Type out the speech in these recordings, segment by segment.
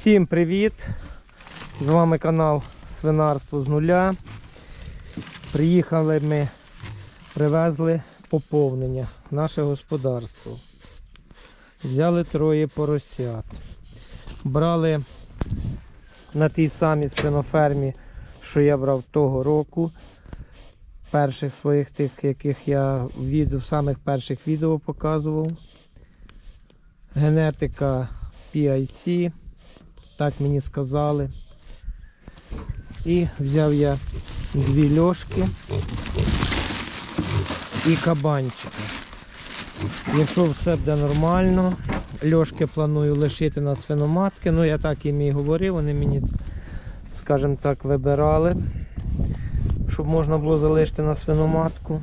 Всім привіт! З вами канал Свинарство з нуля. Приїхали ми, привезли поповнення наше господарство. Взяли троє поросят. Брали на тій самій свинофермі, що я брав того року. Перших своїх тих, яких я в самих перших відео показував. Генетика PIC, так мені сказали. І взяв я дві льошки і кабанчика. Якщо все буде нормально, льошки планую лишити на свиноматки. Ну я так їм і говорив, вони мені, скажімо так, вибирали, щоб можна було залишити на свиноматку.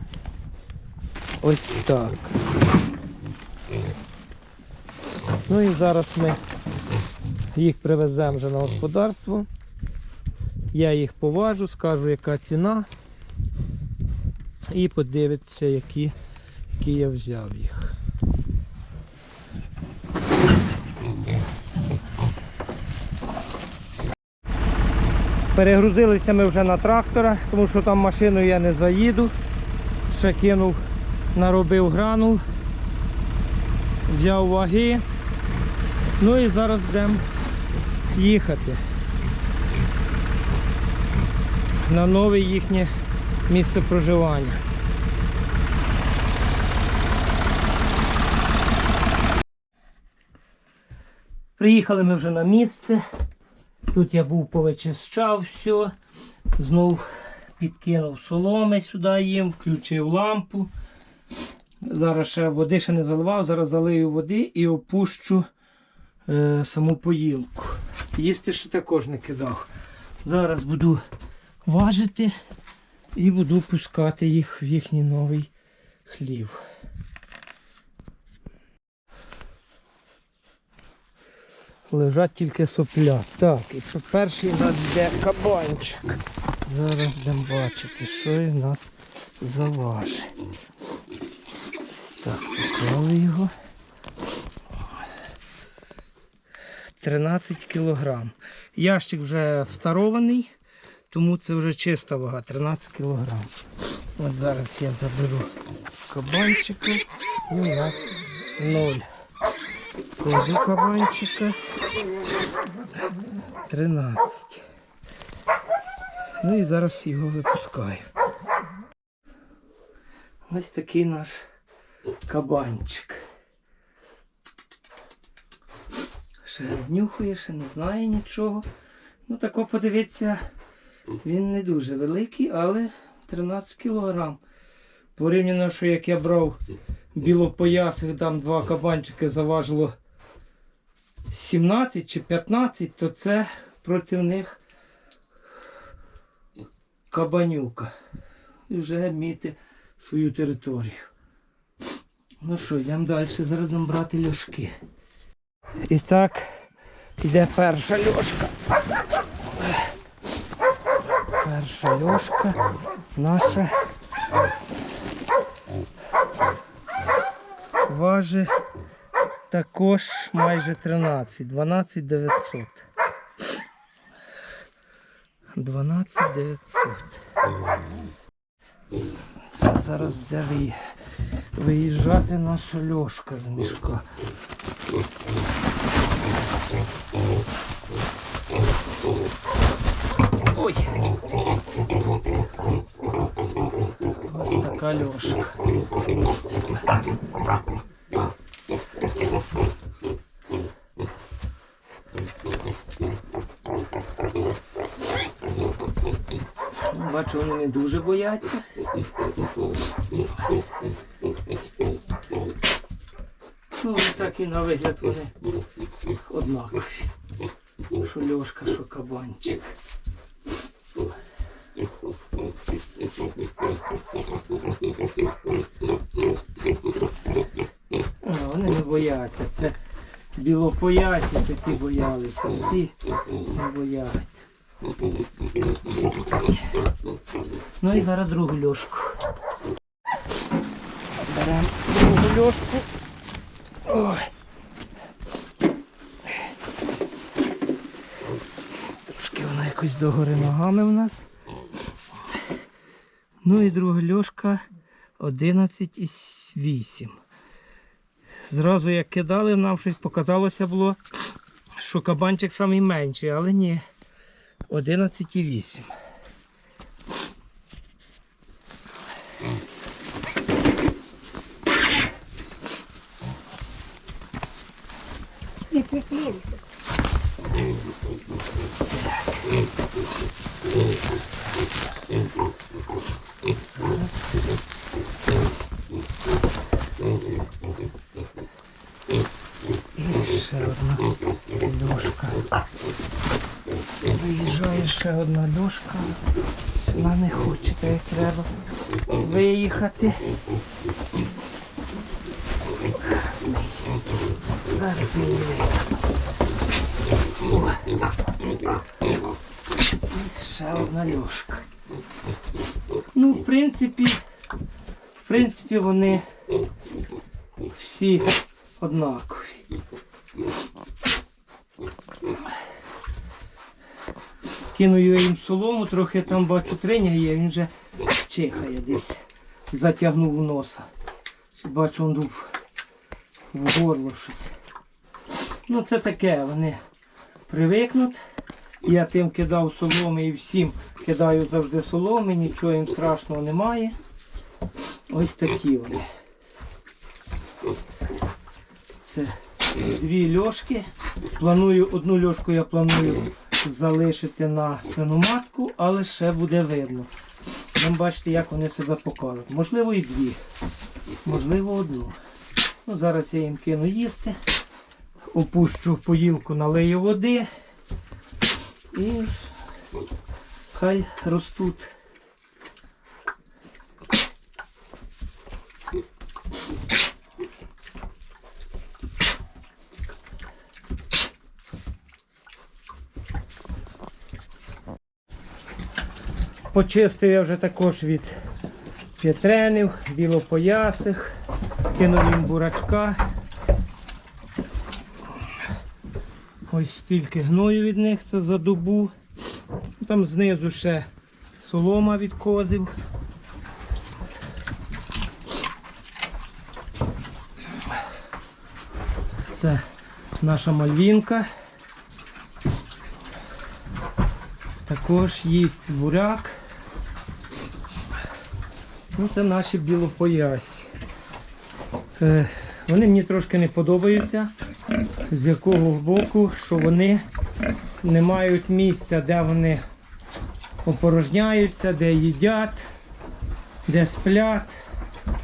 Ось так. Ну і зараз ми їх привеземо вже на господарство. Я їх поважу, скажу, яка ціна. І подивиться, які, які я взяв їх. Перегрузилися ми вже на трактора, тому що там машиною я не заїду. Ще кинув, наробив гранул, взяв ваги. Ну і зараз будемо їхати на нове їхнє місце проживання. Приїхали ми вже на місце. Тут я був повичищав все. Знов підкинув соломи сюди їм, включив лампу. Зараз ще води ще не заливав, зараз залию води і опущу е, саму поїлку. Їсти ще також не кидав. Зараз буду важити і буду пускати їх в їхній новий хлів. Лежать тільки сопля. Так, і перший у нас йде кабанчик. Зараз будемо бачити, що у нас заважить. Так, поклали його. 13 кілограм. Ящик вже старований, тому це вже чиста вага, 13 кілограм. От зараз я заберу кабанчика і у нас 0. Кладу кабанчика 13. Ну і зараз його випускаю. Ось такий наш кабанчик. Ще нюхає, ще не знає нічого. Ну тако подивіться, він не дуже великий, але 13 кілограм. Порівняно, що як я брав білопоясих, там два кабанчики заважило 17 чи 15, то це проти них кабанюка. І вже міти свою територію. Ну що, йдемо далі, зараз брати льошки. І так, йде перша льошка. Перша льошка наша важить також майже 13, 12 900. 12 900. Це зараз буде виїжджати наша льошка з мішка. Ой. Ось така льошка. Бачу, вони не дуже бояться. Ну, так і на вигляд вони однакові. Що льошка, що кабанчик. А, вони не бояться. Це білопоясі такі боялися. Ці не бояться. Ну і зараз другу льошку. Беремо другу льошку. Ой. якось догори ногами в нас. Ну і друга льошка 11,8. Зразу як кидали, нам щось показалося було, що кабанчик найменший, але ні. 11,8. І ще одна льошка. Виїжджає ще одна льошка. Вона не хоче, так як треба виїхати. Зараз її О. І Ще одна льошка. Ну, в принципі, в принципі, вони всі однакові. Кину я їм солому, трохи там бачу триня є, він вже чихає десь. Затягнув носа. Бачу, він дув в горло щось. Ну це таке, вони привикнуть. Я тим кидав соломи і всім кидаю завжди соломи, нічого їм страшного немає. Ось такі вони. Це дві льошки. Планую, одну льошку я планую залишити на свиноматку, але ще буде видно. Там бачите, як вони себе покажуть. Можливо і дві, можливо одну. Ну, Зараз я їм кину їсти, опущу в поїлку, налию води. І хай ростуть. Почистив я вже також від п'ятренів, білопоясих, кинув їм бурачка. Ось стільки гною від них це за добу. Там знизу ще солома від козів. Це наша мальвінка. Також їсть буряк. Ну, це наші білопоясі. Е, вони мені трошки не подобаються, з якого боку, що вони не мають місця, де вони опорожняються, де їдять, де сплять.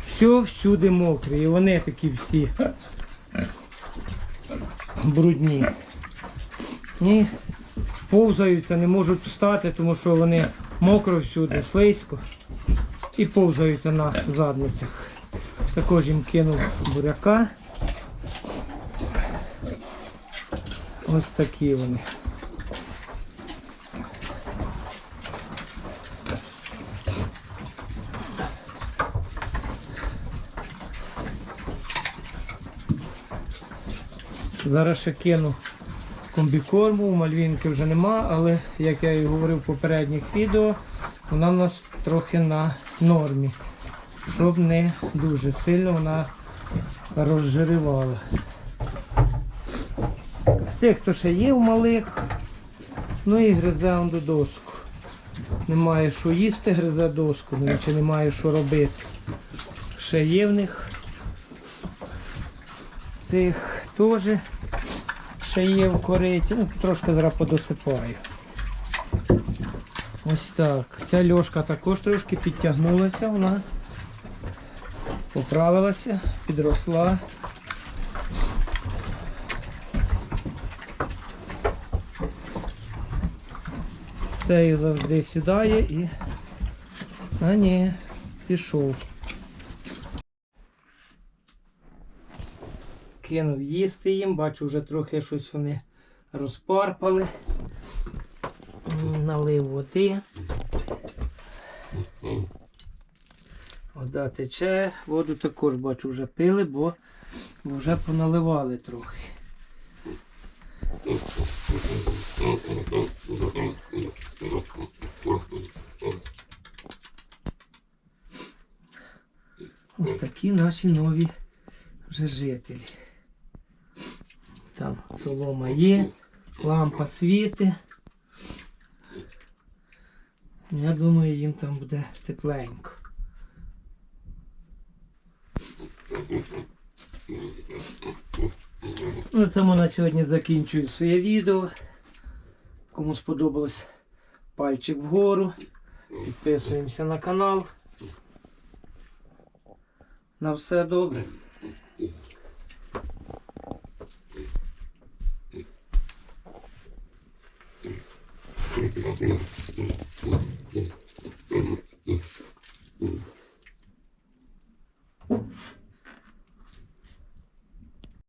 Все всюди мокре. І вони такі всі брудні. І повзаються, не можуть встати, тому що вони мокро всюди, слизько. І повзаються на задницях. Також їм кинув буряка. Ось такі вони. Зараз ще кину комбікорму, мальвінки вже нема, але як я і говорив в попередніх відео, вона в нас трохи на нормі, щоб не дуже сильно вона розжирювала. Цих, хто ще є в малих, ну і гризе он до доску. Немає що їсти, гризе доску, ну, чи немає що робити. Ще є в них. Цих теж ще є в кориті. Ну, трошки зараз подосипаю. Ось так. Ця льошка також трошки підтягнулася, вона поправилася, підросла. Цей завжди сідає і... А ні, пішов. Кинув їсти їм, бачу, вже трохи щось вони розпарпали. Налив води. Вода тече, воду також бачу вже пили, бо, вже поналивали трохи. Ось такі наші нові вже жителі. Там солома є, лампа світи. Я думаю, їм там буде тепленько. На цьому на сьогодні закінчую своє відео. Кому сподобалось пальчик вгору. Підписуємося на канал. На все добре. Thank you.